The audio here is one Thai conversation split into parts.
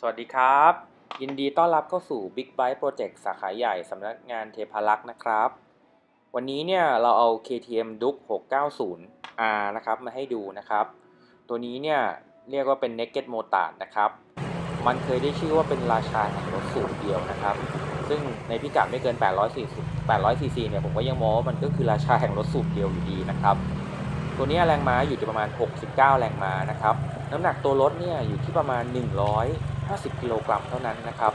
สวัสดีครับ ยินดีต้อนรับเข้าสู่ Big Byte Project สาขาใหญ่สำนักงานเทพารักษ์นะครับ วันนี้เนี่ยเราเอา KTM d u k 690R นะครับมาให้ดูนะครับ ตัวนี้เนี่ยเรียกว่าเป็น Naked Motard นะครับ มันเคยได้ชื่อว่าเป็นราชาแห่งรถสูบเดียวนะครับ ซึ่งในพิกัดไม่เกิน 840 800 cc เนี่ยผมก็ยังมองว่ามันก็คือราชาแห่งรถสูบเดียวอยู่ดีนะครับตัวนี้แรงม้าอยู่ที่ประมาณ 69 แรงม้านะครับ น้ำหนักตัวรถเนี่ยอยู่ที่ประมาณ 50 กิโลกรัมเท่านั้นนะครับ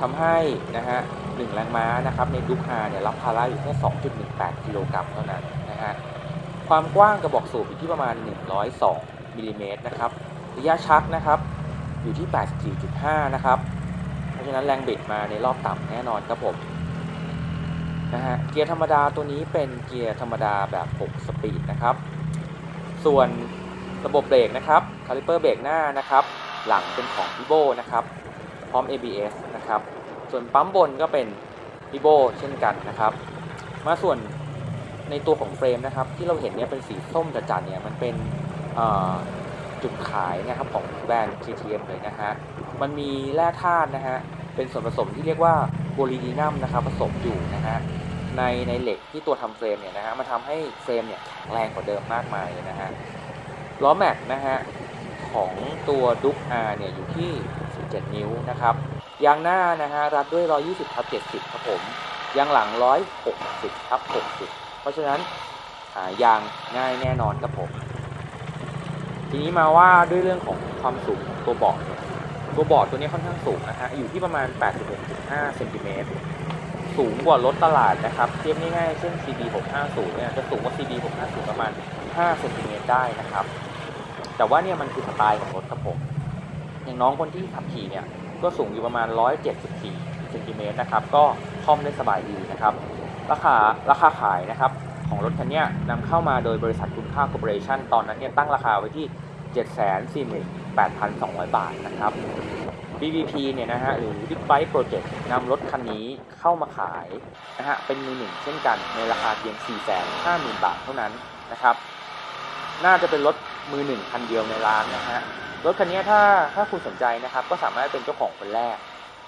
ทำให้นะฮะ1แรงม้านะครับในดุกอาเนี่ยรับภาระอยู่แค่ 2.18 กิโลกรัมเท่านั้นนะฮะความกว้างกระบอกสูบอยู่ที่ประมาณ 102มิลลิเมตรนะครับระยะชักนะครับอยู่ที่ 84.5 นะครับ เพราะฉะนั้นแรงบิดมาในรอบต่ำแน่นอนครับผมนะฮะเกียร์ธรรมดาตัวนี้เป็นเกียร์ธรรมดาแบบ 6 สปีดนะครับ ส่วนระบบเบรกนะครับคาลิเปอร์เบรกหน้านะครับ หลังเป็นของ v i v o นะครับ พร้อม ABS นะครับ ส่วนปั๊มบนก็เป็น v i v o เช่นกันนะครับ มาส่วนในตัวของเฟรมนะครับ ที่เราเห็นเนี่ยเป็นสีส้มจัดๆเนี่ยมันเป็นจุดขายนะครับของแบรนด์ KTM เลยนะฮะ มันมีแร่ธาตุนะฮะ เป็นส่วนผสมที่เรียกว่าโพลีดีนัมนะครับผสมอยู่นะฮะ ในในเหล็กที่ตัวทำเฟรมเนี่ยนะฮะมันทำให้เฟรมเนี่ยแข็งแรงกว่าเดิมมากมายเลยนะฮะ ล้อแม็กนะฮะ ของตัวดุ๊กอาร์เนี่ยอยู่ที่ 17 นิ้วนะครับยางหน้านะฮะรัดด้วย 120ทับ70ครับผมยางหลัง 160ทับ60 เพราะฉะนั้นหายางง่ายแน่นอนครับผม ทีนี้มาว่าด้วยเรื่องของความสูงตัวบอร์ดเนี่ยตัวบอร์ดตัวนี้ค่อนข้างสูงนะฮะอยู่ที่ประมาณ 86.5เซนติเมตรสูงกว่ารถตลาดนะครับเทียบง่ายๆเช่น CD 650เนี่ยจะสูงกว่า CD 650ประมาณ5เซนติเมตรได้นะครับ แต่ว่าเนี่ยมันคือสไตล์ของรถครับผมอย่างน้องคนที่ขับขี่เนี่ยก็สูงอยู่ประมาณ 174เซนติเมตรนะครับก็คล่อมได้สบายดีนะครับ ราคาราคาขายนะครับของรถคันนี้นำเข้ามาโดยบริษัทคุณค่าคอร์ปอเรชั่นตอนนั้นเนี่ยตั้งราคาไว้ที่ 748,200 บาทนะครับ BBP เนี่ยนะฮะหรือ Big Bike Project นำรถคันนี้เข้ามาขายนะฮะเป็นมือหนึ่งเช่นกันในราคาเพียง 450,000 บาทเท่านั้นนะครับ น่าจะเป็นรถ มือหนึ่งคันเดียวในร้านนะฮะรถคันนี้ถ้าถ้าคุณสนใจนะครับ ก็สามารถเป็นเจ้าของคนแรก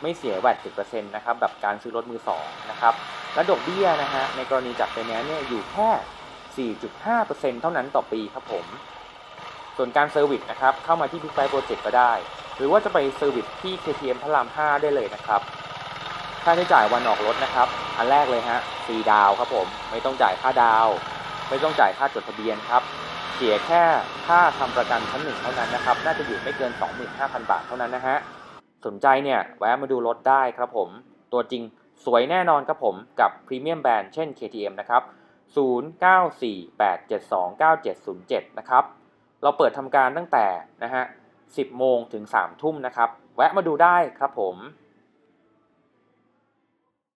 ไม่เสียแวด10%นต์นะครับแบบการซื้อรถมือ2นะครับและดอกเบี้ยนะฮะในกรณีจัดไฟแนนเนี่ยอยู่แค่ 4.5%เท่านั้นต่อปีครับผม ส่วนการเซอร์วิสนะครับเข้ามาที่ Big Bike Project ก็ได้ หรือว่าจะไปเซอร์วิสที่ KTM พระราม 5 ได้เลยนะครับค่าใช้จ่ายวันออกรถนะครับ อันแรกเลยฮะฟรีดาวครับผม ไม่ต้องจ่ายค่าดาว ไม่ต้องจ่ายค่าจดทะเบียนครับเสียแค่ค่าทำประกันชั้นหนึ่งเท่านั้นนะครับ น่าจะอยู่ไม่เกิน 25,000 บาทเท่านั้นนะฮะสนใจเนี่ยแวะมาดูรถได้ครับผม ตัวจริงสวยแน่นอนครับผมกับพรีเมียมแบรนด์เช่น KTM นะครับ 0948729707 นะครับ เราเปิดทำการตั้งแต่นะฮะ 10 โมงถึง 3 ทุ่มนะครับ แวะมาดูได้ครับผม